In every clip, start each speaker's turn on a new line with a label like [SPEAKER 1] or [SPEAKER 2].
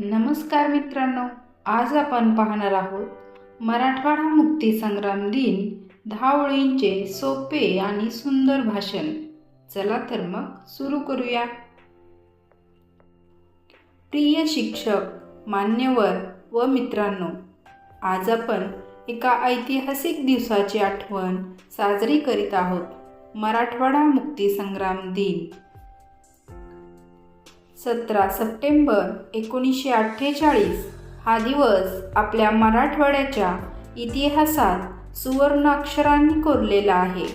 [SPEAKER 1] नमस्कार मित्रांनो आज आपण पाहणार आहोत मराठवाडा मुक्ती संग्राम दिन दहा ओळींचे सोपे आणि सुंदर भाषण. चला तर मग सुरू करूया. प्रिय शिक्षक मान्यवर व मित्रांनो आज आपण एका ऐतिहासिक दिवसाची आठवण साजरी करीत आहोत. मराठवाडा मुक्ती संग्राम दिन. सतरा सप्टेंबर एकोणीसशे अठ्ठेचाळीस हा दिवस आपल्या मराठवाड्याच्या इतिहासात सुवर्णाक्षरांनी कोरलेला आहे.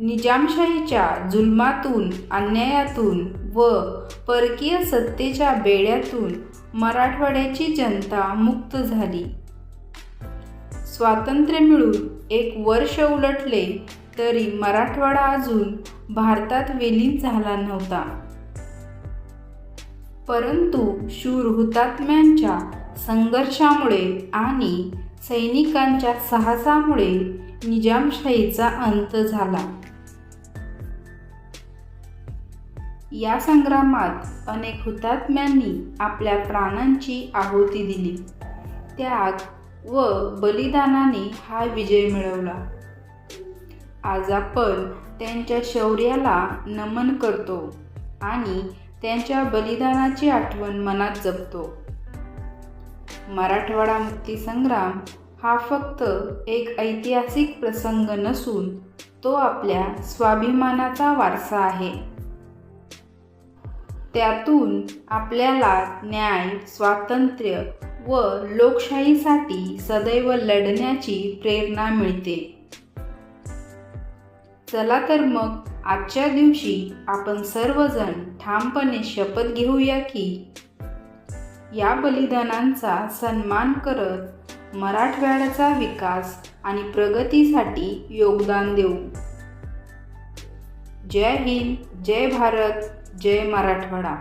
[SPEAKER 1] निजामशाहीच्या जुलमातून अन्यायातून व परकीय सत्तेच्या बेड्यातून मराठवाड्याची जनता मुक्त झाली. स्वातंत्र्य मिळून एक वर्ष उलटले तरी मराठवाडा अजून भारतात विलीन झाला नव्हता. परंतु शूर हुतात्म्यांच्या संघर्षामुळे आणि सैनिकांच्या साहसामुळे निजामशाहीचा अंत झाला. या संग्रामात अनेक हुतात्म्यांनी आपल्या प्राणांची आहुती दिली. त्याग व बलिदानाने हा विजय मिळवला. आज आपण त्यांच्या शौर्याला नमन करतो आणि त्यांच्या बलिदानाची आठवण मनात जपतो. मराठवाडा मुक्ती संग्राम हा फक्त एक ऐतिहासिक प्रसंग नसून तो आपल्या स्वाभिमानाचा वारसा आहे. त्यातून आपल्याला न्याय स्वातंत्र्य व लोकशाहीसाठी सदैव लढण्याची प्रेरणा मिळते. चला तर मग आजच्या दिवशी आपण सर्वजण ठामपणे शपथ घेऊया की या बलिदानांचा सन्मान करत मराठवाड्याचा विकास आणि प्रगतीसाठी योगदान देऊ. जय हिंद जय भारत जय मराठवाडा.